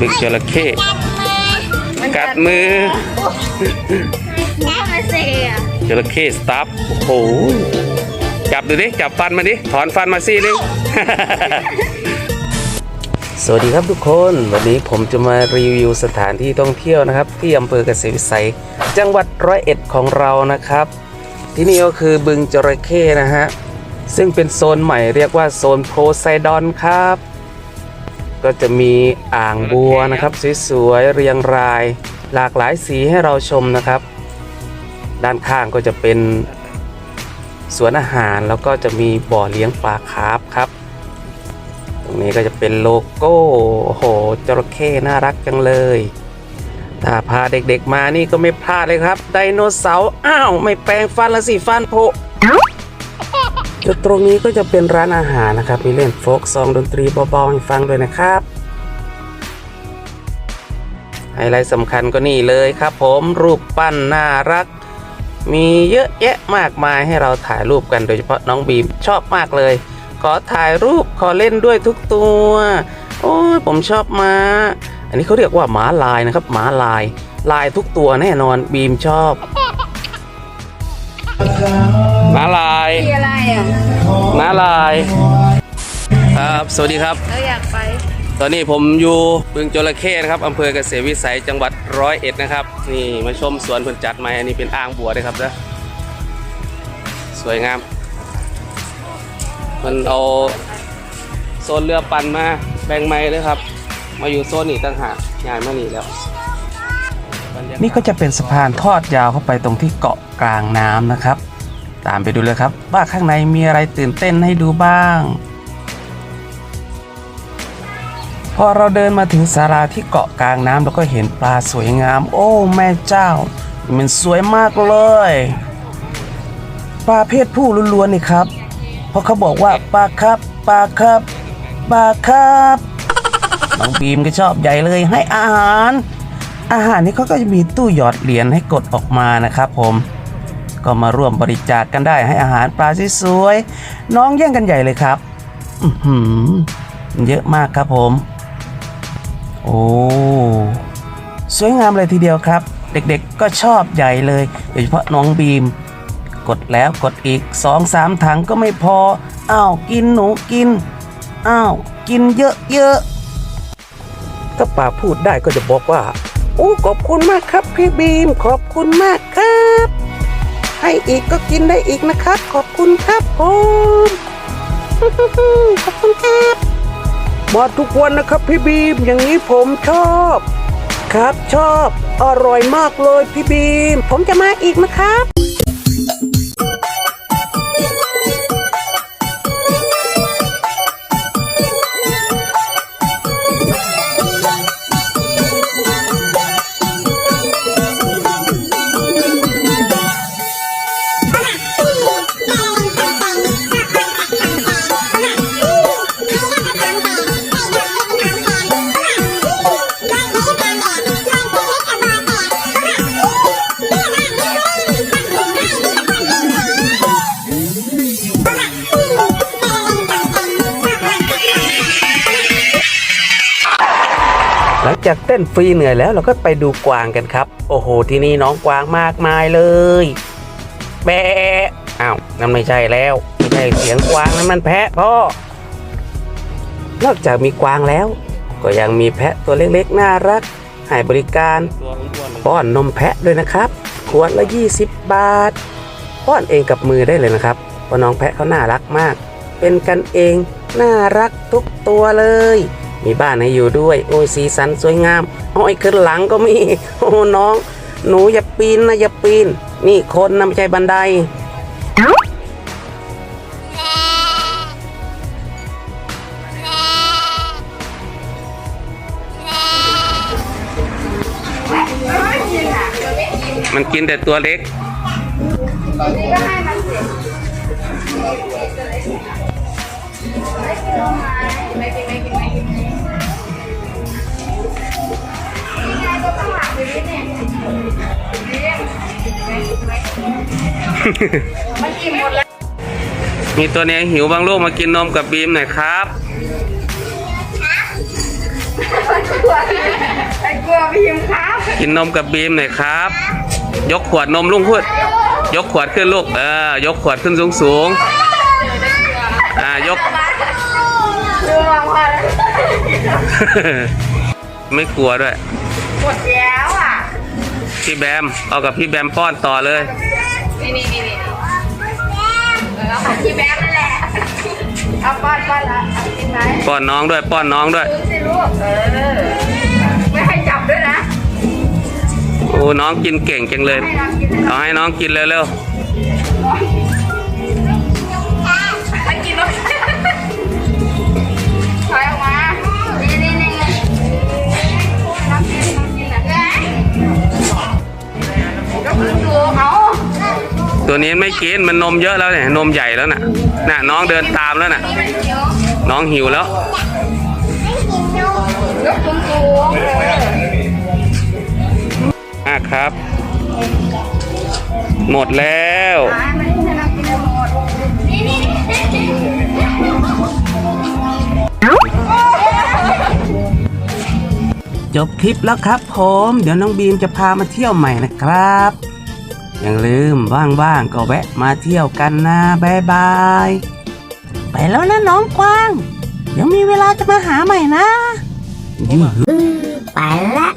บึกจระเข้มันกัดมือว่ามาเสียจระเข้สตัฟโอ้โหจับดูดิจับฟันมาดิถอนฟันมาซี่นึงสวัสดีครับทุกคนวันนี้ผมจะมารีวิวสถานที่ท่องเที่ยวนะครับ ที่อำเภอเกษตรวิสัย จังหวัดร้อยเอ็ดของเรานะครับ ที่นี่ก็คือบึงจระเข้นะฮะซึ่งเป็นโซนใหม่เรียกว่าโซนโพไซดอนครับ ก็จะมีอ่างบัวนะครับสวยๆเรียงราย หลากหลายสีให้เราชมนะครับ ด้านข้างก็จะเป็นสวนอาหารแล้วก็จะมีบ่อเลี้ยงปลาคาร์ฟครับ ตรงนี้ก็จะเป็นโลโก้โอ้โหจระเข้น่ารักจังเลยถ้าพาเด็กๆมานี่ก็ไม่พลาดเลยครับ ไดโนเสาร์อ้าว ไม่แปลงฟันละสิฟันผุ จุดตรงนี้ก็จะเป็นร้านอาหารนะครับ มีเล่นโฟกซองดนตรีเบาๆให้ฟังด้วยนะครับไฮไลท์สำคัญก็นี่เลยครับผมรูปปั้นน่ารัก มีเยอะแยะมากมายให้เราถ่ายรูปกันโดยเฉพาะน้องบีมชอบมากเลย ขอถ่ายรูปขอเล่นด้วยทุกตัว โอ้ยผมชอบมาอันนี้เขาเรียกว่าหมาลายนะครับหมาลาย ลายทุกตัวแน่นอนบีมชอบ หมาลายมีอะไรอะหมาลาย ครับ สวัสดีครับ เราอยากไป ตอนนี้ผมอยู่บึงจระเข้นะครับอำเภอเกษตรวิสัยจังหวัดร้อยเอ็ดนะครับ นี่มาชมสวนผลจัดใหม่อันนี้เป็นอ่างบัวเลยครับนะสวยงาม มันเอาโซนเรือปั่นมาแบ่งไม้เลยครับ มาอยู่โซนนี้ต่างหากย้ายมานี่แล้วนี่ก็จะเป็นสะพานทอดยาวเข้าไปตรงที่เกาะกลางน้ำนะครับ ตามไปดูเลยครับ ว่าข้างในมีอะไรตื่นเต้นให้ดูบ้าง พอเราเดินมาถึงศาลาที่เกาะกลางน้ำเราก็เห็นปลาสวยงาม โอ้แม่เจ้า มันสวยมากเลย ปลาเพศผู้ล้วนๆนี่ครับ เพราะเขาบอกว่าปลาครับปลาครับปลาครับน้องบีมก็ชอบใหญ่เลยให้อาหาร อาหารนี้เขาก็จะมีตู้หยอดเหรียญให้กดออกมานะครับผม ก็มาร่วมบริจาคกกันได้ให้อาหารปลาสวยๆน้องแย่งกันใหญ่เลยครับอืเยอะมากครับผม โอ้สวยงามเลยทีเดียวครับ เด็กๆก็ชอบใหญ่เลยโดยเฉพาะน้องบีม กดแล้วกดอีกสองสามถังก็ไม่พออ้าวกินหนูกินอ้าวกินเยอะๆถ้าป่าพูดได้ก็จะบอกว่าโอ้ขอบคุณมากครับพี่บีมขอบคุณมากครับ ให้อีกก็กินได้อีกนะครับ ขอบคุณครับผมขอบคุณครับมาทุกวันนะครับพี่บีม อย่างนี้ผมชอบ ครับชอบ อร่อยมากเลยพี่บีม ผมจะมาอีกนะครับ หลังจากเต้นฟรีเหนื่อยแล้วเราก็ไปดูกวางกันครับ โอ้โห ที่นี่น้องกวางมากมายเลยแบะอ้าวนั่นไม่ใช่แล้วไม่ใช่เสียงกวางนั่นมันแพะพ่อนอกจากมีกวางแล้ว ก็ยังมีแพะตัวเล็กๆน่ารักให้บริการป้อนนมแพะด้วยนะครับขวดละ 20 บาทป้อนเองกับมือได้เลยนะครับเพราะน้องแพะเขาน่ารักมาก เป็นกันเองน่ารักทุกตัวเลย มีบ้านให้อยู่ด้วย โอ้ยสีสันสวยงามอ้อยขึ้นหลังก็มี โอ้น้อง หนูอย่าปีนนะอย่าปีน นี่คนนะไม่ใช่บันได มันกินแต่ตัวเล็กมี ตัวเนี้ยหิวบางลูกมากินนมกับบีมหน่อยครับตัวกับพี่ยิมครับ กินนมกับบีมหน่อยครับ ยกขวดนมลุงพูดยกขวดขึ้นลูก เออ ยกขวดขึ้นสูงสูงๆอ่ายกดูมาพอแล้วไม่กลัวด้วย หมดแล้วอะ พี่แบม เอากับพี่แบมป้อนต่อเลย นี่นี่นี่นี่เออเอาของพี่แบงค์นั่นแหละ เอาป้อนป้อนละเอากินไหมป้อนน้องด้วยป้อนน้องด้วย ดูสิลูก เออ ไม่ให้จับด้วยนะ โอ้น้องกินเก่งจังเลย ให้น้องกินให้เอาให้น้องกินเร็วให้ ตัวนี้ไม่กินมันนมเยอะแล้วเนี่ยนมใหญ่แล้วน่ะน่ะน้องเดินตามแล้วน่ะ น้องหิวแล้วยกสูงสูงๆเอออะครับ หมดแล้วจบคลิปแล้วครับผม เดี๋ยวน้องบีมจะพามาเที่ยวใหม่นะครับ อย่าลืมว่างๆก็แวะมาเที่ยวกันนะบายบาย ไปแล้วนะน้องกวาง เดี๋ยวมีเวลาจะมาหาใหม่นะไปละ